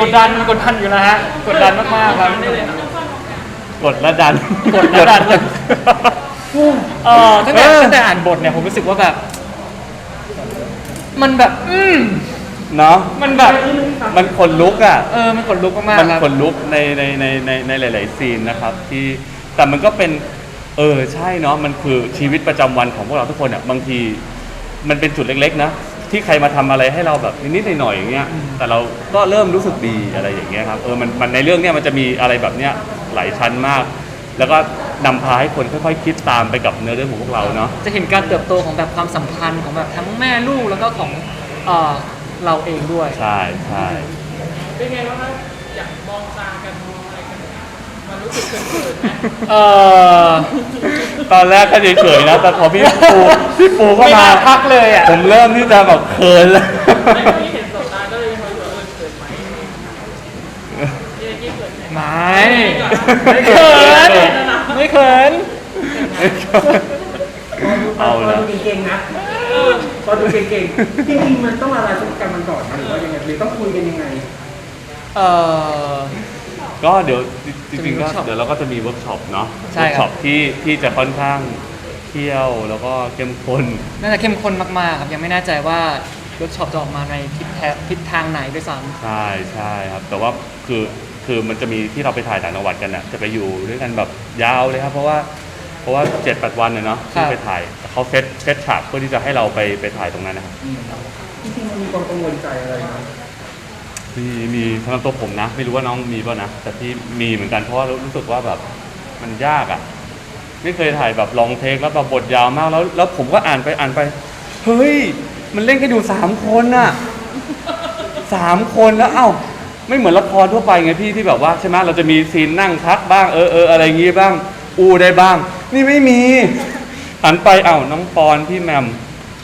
กดดันกดดันอยู่นะฮะกดดันมากๆครับกดและดันกดและดันเออตั้งแต่ตั้งแต่อ่านบทเนี่ยผมรู้สึกว่าแบบ มันแบบ อืมเนาะมันแบบ มันขนลุกอะ เออมันขนลุกมากมันๆครับ ขนลุกในในในในในหลาย ๆ ซีนนะครับ ที่แต่มันก็เป็น เออใช่เนาะมันคือชีวิตประจำวันของพวกเราทุกคนอะบางที มันเป็นจุดเล็ก ๆ นะ ที่ใครมาทำอะไรให้เราแบบนิดๆหน่อยๆอย่างเงี้ยแต่เราก็เริ่มรู้สึกดีอะไรอย่างเงี้ยครับเออมันมันในเรื่องเนี้ยมันจะมีอะไรแบบเนี้ยหลายชั้นมาก แล้วก็นำพาให้คนค่อยๆ คิดตามไปกับเนื้อเรื่องของพวกเราเนาะ จะเห็นการเติบโตของแบบความสัมพันธ์ของแบบทั้งแม่ลูกแล้วก็ของเอ่อเราเองด้วย ใช่ใช่ เป็นไงบ้างครับอยากมองตากันมองอะไรกันมัน รู้สึกเขินๆไหมเออตอนแรกก็เฉยๆนะ แต่พอพี่ปูพี่ปูเข้าไม่มาน่าพักเลยอะ ผมเริ่มที่จะแบบเขินแล้ว ไม่ที่เห็นสบตาก็เลยมาเออเขินไหมนี่ไอ้กี้เขินไหมไม่ ไม่เขิน ไม่เขิน เอาพอละดูเก่งๆนะพอดูเก่งๆจริงๆมันต้องอะไรสักกันมันก่อนนะหรือว่ายังไงหรือต้องคุยกันยังไง เออ ก็เดี๋ยวจริงๆก็จะมีเวิร์กช็อปเดี๋ยวเราก็จะมีเวิร์กช็อปเนาะใช่เวิร์กครับ ช็อปที่ที่จะค่อนข้างเที่ยวแล้วก็เข้มข้น น่าจะเข้มข้นมากๆครับยังไม่แน่ใจว่าเวิร์กช็อปจะออกมาในทิศแททิศทางไหนด้วยซ้ใช่ใช่ครับ แต่ว่าคือคือมันจะมีที่เราไปถ่ายต่างจังหวัดกันน่ะจะไปอยู่ด้วยกันแบบยาวเลยครับ เพราะว่าเพราะว่าเจ็ดแปดวันเนี่ยเนาะที่ไปถ่ายเขาเซตเซตฉากเพื่อที่จะให้เราไปไปถ่ายตรงนั้นนะครับจริงๆมันมีความกังวลใจอะไรไห มีมีสำหรับตัวผมนะ ไม่รู้ว่าน้องมีป่ะนะ แต่พี่มีเหมือนกันเพราะว่ารู้สึกว่าแบบมันยากอะ่ะ ไม่เคยถ่ายแบบลองเทคแล้วแบบบทยาวมากแล้ว แล้วผมก็อ่านไปอ่านไป เฮ้ย มันเล่นกันอยู่สามคนน่ะสามคนแล้วเอ้าไม่เหมือนละครทั่วไปไงพี่ที่แบบว่าใช่ไหมเราจะมีซีนนั่งพักบ้างเออเอออะไรอย่างงี้บ้าง อูได้บ้าง นี่ไม่มีหันไปเอ้าน้องปอนพี่แหมม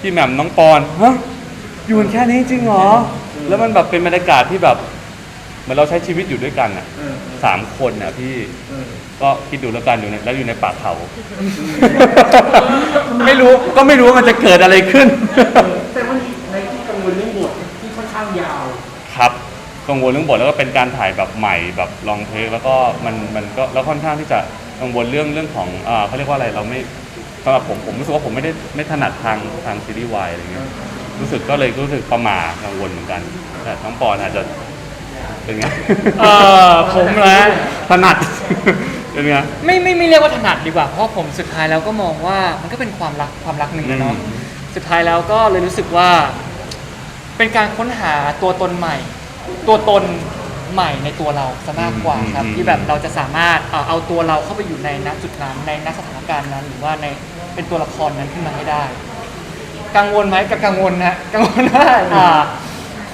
พี่แหมมน้องปอนฮะอยู่กันแค่นี้จริงเหรอ แล้วมันแบบเป็นบรรยากาศที่แบบเหมือนเราใช้ชีวิตอยู่ด้วยกันอะเออสามคนน่ะพี่เออก็คิดดูแล้วกันอยู่ในแล้วอยู่ในป่าเขา ไม่รู้ก็ไม่รู้ว่ามันจะเกิดอะไรขึ้น แต่ว่าในที่กังวลเรื่องบทที่ค่อนข้างยาว ครับกังวลเรื่องบทแล้วก็เป็นการถ่ายแบบใหม่แบบลองเทคแล้วก็มันมันก็แล้วค่อนข้างที่จะกังวลเรื่องเรื่องของอ่าเขาเรียกว่าอะไรเราไม่สำหรับผมผมรู้สึกว่าผมไม่ได้ไม่ถนัดทางทางซีรีส์วายอะไรเงี้ย รู้สึกก็เลยรู้สึกประหมากังวลเหมือนกันแต่น้องปอนอาจจะเป็นไงำเออผมนะถนัด เป็นไง ไม่ไม่ไม่เรียกว่าถนัดดีกว่า เพราะผมสุดท้ายแล้วก็มองว่ามันก็เป็นความรักความรักหนึ่งนะเนาะอืม สุดท้ายแล้วก็เลยรู้สึกว่า เป็นการค้นหาตัวตนใหม่ ตัวตนใหม่ในตัวเราซะมากกว่าครับ ที่แบบเราจะสามารถเอาเอาตัวเราเข้าไปอยู่ในณจุดนั้นในณสถานการณ์นั้น หรือว่าในเป็นตัวละครนั้นขึ้นมาให้ได้ กังวลไหมกับกังวลนะกังวลว่าอ่า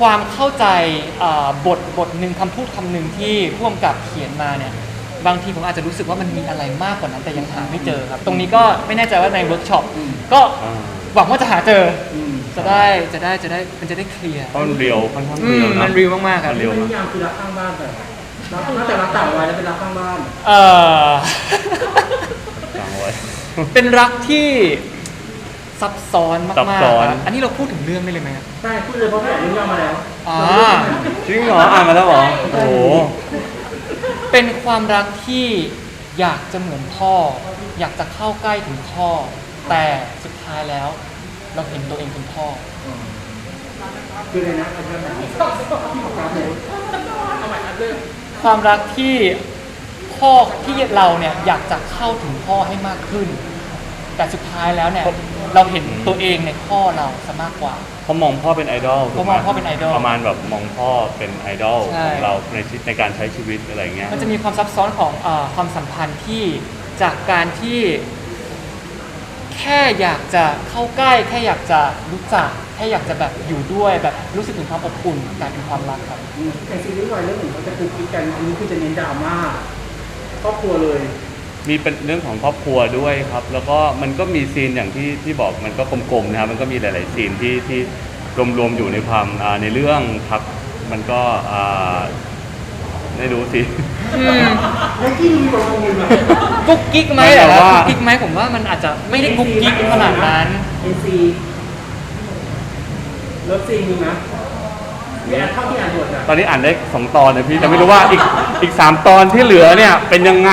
ความเข้าใจอ่าบทบทหนึ่งคำพูดคำหนึ่งที่ร่วมกับเขียนมาเนี่ยบางทีผมอาจจะรู้สึกว่ามันมีอะไรมากกว่านั้นแต่ยังหาไม่เจอครับ ตรงนี้ก็ไม่แน่ใจว่าในเวิร์กช็อปก็อ่าหวังว่าจะหาเจออืมจะได้จะได้จะได้มันจะได้เคลียร์เพราะมันเรียวค่อนข้างอืเรีมยวนะ มันรีวมากๆครับมันเร็วนิยามคือรักข้างบ้านแต่รักตั้งแต่รักต่างวัยแล้วเป็นรักข้างบ้าน เออ ฟังไว้ เป็นรักที่ ซับซ้อนมาซับกซ้อนๆครับอันนี้เราพูดถึงเรื่องได้เลยไหมครับ ใช่พูดเลยเพราะแบบนี้ย่อมาแล้วอ่า จริงเหรออ่านมาแล้วเหรอโอ้โหเป็นความรักที่อยากจะเหมือนพ่อ อยากจะเข้าใกล้ถึงพ่อ แต่สุดท้ายแล้ว เราเห็นตัวเองเป็นพ่อ คืออะไรนะอาจารย์ไหนครับเนี่ยเอาใหม่อันเรื่องความรักที่พ่อที่เราเนี่ยอยากจะเข้าถึงพ่อให้มากขึ้น แต่สุดท้ายแล้วเนี่ยเราเห็นตัวเองในพ่อเราซะมากกว่าเขามองพ่อเป็นไอดอลถูกเขาไหมองพ่อเป็นไอดอลประมาณแบบมองพ่อเป็นไอดอลใช่ ของเราในชีวิตในการใช้ชีวิตอะไรเงี้ยมันจะมีความซับซ้อนของเออความสัมพันธ์ที่จากการที่ แค่อยากจะเข้าใกล้ แค่อยากจะรู้จัก แค่อยากจะแบบอยู่ด้วยแบบรู้สึกถึงความอบอุ่นกลายเป็นความรักครับอืมแต่ซีรีส์วายเรื่องหนึ่งเขาจะคุยกันอันนี้คือจะเน้นดราม่าครอบครัวเลย มีเป็นเรื่องของครอบครัวด้วยครับ แล้วก็มันก็มีซีนอย่างที่ที่บอกมันก็กลมๆนะครับมันก็มีหลาย ๆ ซีนที่ที่รวมๆอยู่ในความอ่าในเรื่องครับ มันก็อ่าไม่รู้สิแล้วที่มีความกังวลไหมกุ๊กกิ๊กไหมไม่เหรแต่อว่า กุ๊กกิ๊กไหมผมว่ามันอาจจะไม่ได้กุ๊กกิ๊กขนาดนั้น เอ็นซีเลิฟซีมีไหมมีอ่านเท่าที่อ่านบทอะตอนนี้อ่านได้สองตอนนะพี่แต่ไม่รู้ว่าอีกอีกสามตอนที่เหลือเนี่ยเป็นยังไง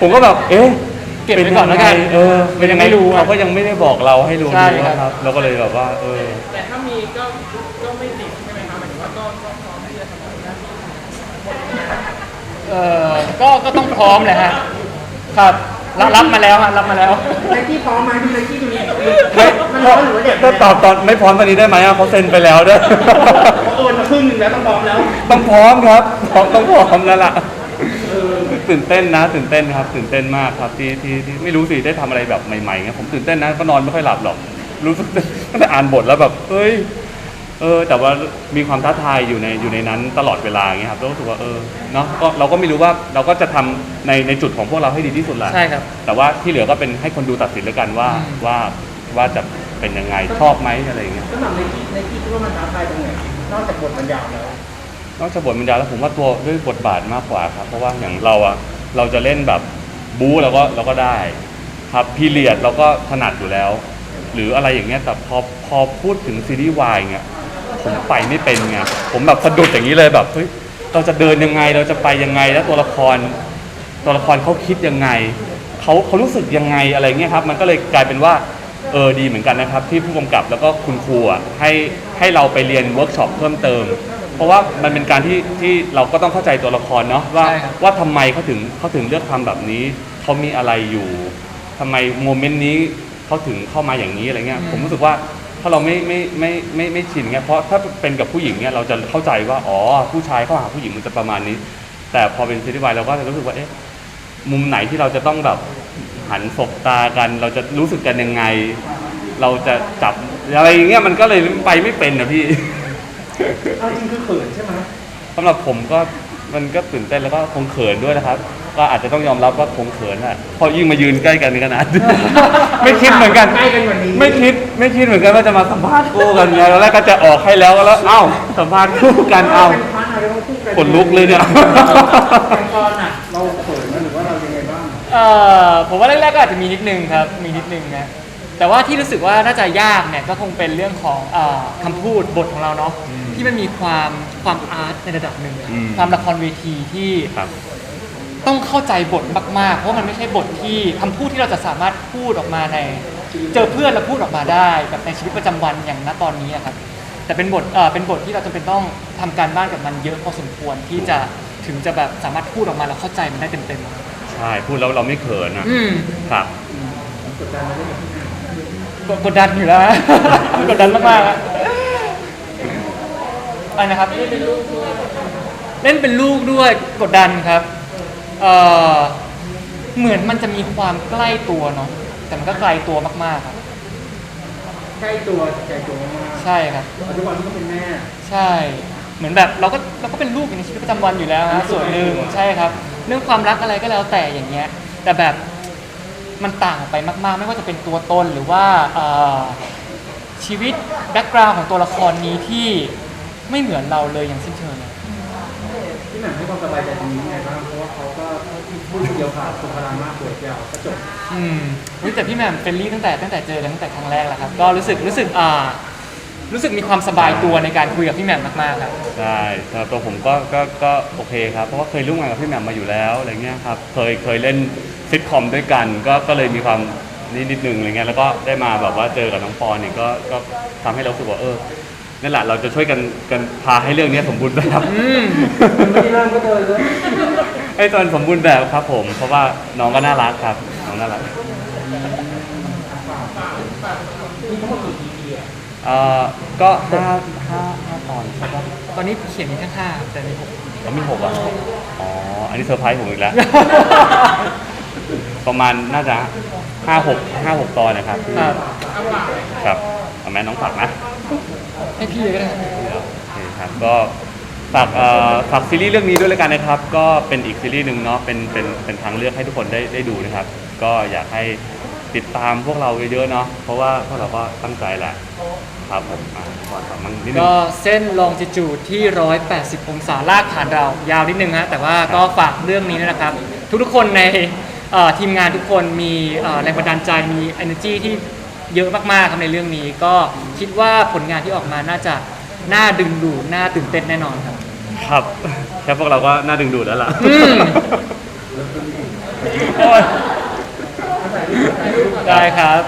ผมก็แบบ เอ๊ะเก็บไว้ก่อนแล้วกันเออเป็นยังไงไม่รู้เขาก็ยังไม่ได้บอกเราให้รู้ใช่นะครับครับ เราก็เลยแบบว่า เออ แต่ถ้ามีก็ก็ไม่ติดใช่ไหมครับหมายถึงว่าก็ก็พร้อมที่จะทำหน้าที่เออก็ก็ต้องพร้อมแหละฮะครับรับรับมาแล้วฮะรับมาแล้ว ไนกี้พร้อมไหมดูไนกี้ดูนี่ไม่มันร้อนหรือว่าเด็กถ้าตอบตอนไม่พร้อมตอนนี้ได้ไหมอะเขาเซ็นไปแล้วด้วยเขาโอนมาครึ่งหนึงแล้วต้องพร้อมแล้ว ต้องพร้อมครับต้องต้องพร้อมแล้วล่ะ ตื่นเต้นนะ ตื่นเต้นครับ ตื่นเต้นมากครับที่ที่ที่ไม่รู้สิได้ทำอะไรแบบใหม่ๆเงี้ยผมตื่นเต้นนะก็นอนไม่ค่อยหลับหรอก รู้สึก ตั้งแต่อ่านบทแล้วแบบเฮ้ยเออ แต่ว่ามีความท้าทายอยู่ในอยู่ในนั้นตลอดเวลาอย่างเงี้ยครับแล้วรู้สึกว่าเออเนาะก็เราก็ไม่รู้ว่าเราก็จะทำในในจุดของพวกเราให้ดีที่สุดแหละใช่ครับ แต่ว่าที่เหลือก็เป็นให้คนดูตัดสินแล้วกันว่าอืม ว่าว่าจะเป็นยังไงชอบไหมอะไรอย่างเงี้ย สำหรับไนกี้ไนกี้คิดว่ามันท้าทายตรงไหนนอกจากบทมันยาวแล้ว นอกจากบทบรรยายแล้วผมว่าตัวด้วยบทบาทมากกว่าครับ เพราะว่าอย่างเราอะเราจะเล่นแบบบู๊เราก็เราก็ได้ ครับพีเรียดเราก็ถนัดอยู่แล้ว หรืออะไรอย่างเงี้ยแต่พอพอพูดถึงซีรีส์วายเงี้ยผมไปไม่เป็นไงผมแบบสะดุดอย่างนี้เลยแบบเฮ้ยเราจะเดินยังไงเราจะไปยังไงแล้วตัวละคร ตัวละครเขาคิดยังไงเขาเขารู้สึกยังไงอะไรเงี้ยครับ มันก็เลยกลายเป็นว่าเออดีเหมือนกันนะครับ ที่ผู้กำกับแล้วก็คุณครูอะให้ให้เราไปเรียนเวิร์กช็อปเพิ่มเติม เพราะว่ามันเป็นการที่ที่เราก็ต้องเข้าใจตัวละครเนาะว่าใช่ครับ ว่าทำไมเขาถึงเขาถึงเลือกทำแบบนี้เขามีอะไรอยู่ทำไมโมเมนต์นี้เขาถึงเข้ามาอย่างนี้อะไรเงี้ยผมรู้สึกว่าถ้าเราไม่ไม่ไม่ไม่ไม่ชินเงี้ยเพราะถ้าเป็นกับผู้หญิงเนี่ยเราจะเข้าใจว่าอ๋อผู้ชายเข้าหาผู้หญิงมันจะประมาณนี้ แต่พอเป็นซีรีส์วายเราก็จะรู้สึกว่าเอ๊ะ มุมไหนที่เราจะต้องแบบหันศบตากัน เราจะรู้สึกกันยังไง เราจะจับอะไรอย่างเงี้ยมันก็เลยไปไม่เป็นนะพี่ เอาจริงคือเขินใช่ไหมสำหรับผมก็มันก็ตื่นเต้นแล้วก็คงเขินด้วยนะครับ ก็อาจจะต้องยอมรับว่าคงเขินอะพอยิ่งมายืนใกล้กันขนาดนี้ ไม่คิดเหมือนกัน ใกล้กันกว่านี้ไม่คิดไม่คิดเหมือนกันว่าจะมาสัมภาษณ์คู่กันไงแล้วแรกก็จะออกให้แล้วแล้วเอ้าสัมภาษณ์คู่กันเอ้าเป็นพาร์ทอะไรต้องพูดกันขนลุกเลยเนี่ยอย่างตอนอะ เราเขินไหมหรือว่าเรายังไงบ้าง เอ่อผมว่าแรกๆก็อาจจะมีนิดนึงครับ มีนิดนึงนะ แต่ว่าที่รู้สึกว่าน่าจะยากเนี่ยก็คงเป็นเรื่องของเออคำพูดบทของเราเนาะที่มันมีความความอาร์ตในระดับหนึ่งอืม ความละครเวทีที่ครับ ต้องเข้าใจบทมากๆ เพราะมันไม่ใช่บทที่คำพูดที่เราจะสามารถพูดออกมาใน เจอเพื่อนแล้วพูดออกมาได้แบบในชีวิตประจำวันอย่างณตอนนี้นะครับแต่เป็นบทเออเป็นบทที่เราจำเป็นต้องทำการบ้านกับมันเยอะพอสมควรที่จะถึงจะแบบสามารถพูดออกมาแล้วเข้าใจมันได้เต็มใช่ พูดแล้วเราไม่เขินอะๆอืม ครับ กดดันมาได้ไหมกดกดดันอยู่แล้วฮะ กดดันมากๆฮะอะไรนะครับเล่นเป็นลูกด้วยเล่นเป็นลูกด้วยกดดันครับเอ่อเหมือนมันจะมีความใกล้ตัวเนาะแต่มันก็ไกลตัวมากๆครับ ใกล้ตัวใกล้ตัวมากใช่ครับปัจจุบันที่ก็เป็นแม่ ใช่ เหมือนแบบเราก็เราก็เป็นลูกอยู่ในชีวิตประจำวันอยู่แล้วฮะส่วนหนึ่งใช่ครับ เรื่องความรักอะไรก็แล้วแต่อย่างเงี้ย แต่แบบ มันต่างออกไปมาก ๆ ไม่ว่าจะเป็นตัวตนหรือว่าเอ่อชีวิตแบ็กกราวน์ของตัวละครนี้ที่ไม่เหมือนเราเลยอย่างสิ้นเชิงเลยที่หนังให้ความสบายใจตรงนี้ยังไงบ้างเพราะว่าเขาก็พูดเดียวขาดสุภาพมากเปิดยาวกระจบอืมอุ๊ยแต่พี่แหม่มเฟรนลี่ตั้งแต่ตั้งแต่เจอกันตั้งแต่ครั้งแรกแล้วครับ ก็รู้สึกรู้สึกอ่ารู้สึกมีความสบายตัวในการคุยกับพี่แหม่มมากๆครับ ใช่สำหรับตัวผมก็ก็ก็โอเคครับ เพราะว่าเคยร่วมงานกับพี่แหม่มมาอยู่แล้วอะไรเงี้ยครับ เคยเคยเล่น ซิทคอมด้วยกันก็ก็เลยมีความนิดนิดนึงอะไรเงี้ยแล้วก็ได้มาแบบว่าเจอกับน้องปอนเนี่ยก็ก็ทำให้เรารู้สึกว่าเออนั่นแหละเราจะช่วยกันกันพาให้เรื่องนี้สมบูรณ์แบบอืมไม่ได้เริ่มก็เดินเลยให้ตอนสมบูรณ์แบบครับผม เพราะว่าน้องก็น่ารักครับน้องน่ารักมีทั้งหมดกี่ EP อะเอ่อก็ห้าห้าห้าตอนใช่ปะตอนนี้เขียนมีแค่ห้าแต่มีหกแล้วมีหกอะอ๋ออันนี้เซอร์ไพรส์ผมอีกแล้ว ประมาณน่าจะห้าหกห้าหกตอนนะครับครับเอาฝากเลยครับเอาแม่น้องฝากนะให้พี่เลยก็ได้โอเคครับก็ฝากเอ่อฝากซีรีส์เรื่องนี้ด้วยแล้วกันนะครับ ก็เป็นอีกซีรีส์หนึ่งเนาะเป็นเป็นเป็นทางเลือกให้ทุกคนได้ได้ดูนะครับ ก็อยากให้ติดตามพวกเราเยอะๆเนาะเพราะว่าพวกเราก็ตั้งใจแหละครับผมอะขอถามมั่งนิดนึง ก็เส้นลองจิจูดที่ 180 องศาลากผ่านเรายาวนิดนึงฮะแต่ว่าก็ฝากเรื่องนี้ด้วยนะครับ ทุกๆคนใน ทีมงานทุกคนมีแรงบันดาลใจมี energy ที่เยอะมากๆครับในเรื่องนี้ ก็คิดว่าผลงานที่ออกมาน่าจะน่าดึงดูดน่าตื่นเต้นแน่นอนครับ ครับ แค่พวกเราก็น่าดึงดูดแล้วล่ะได้ครับ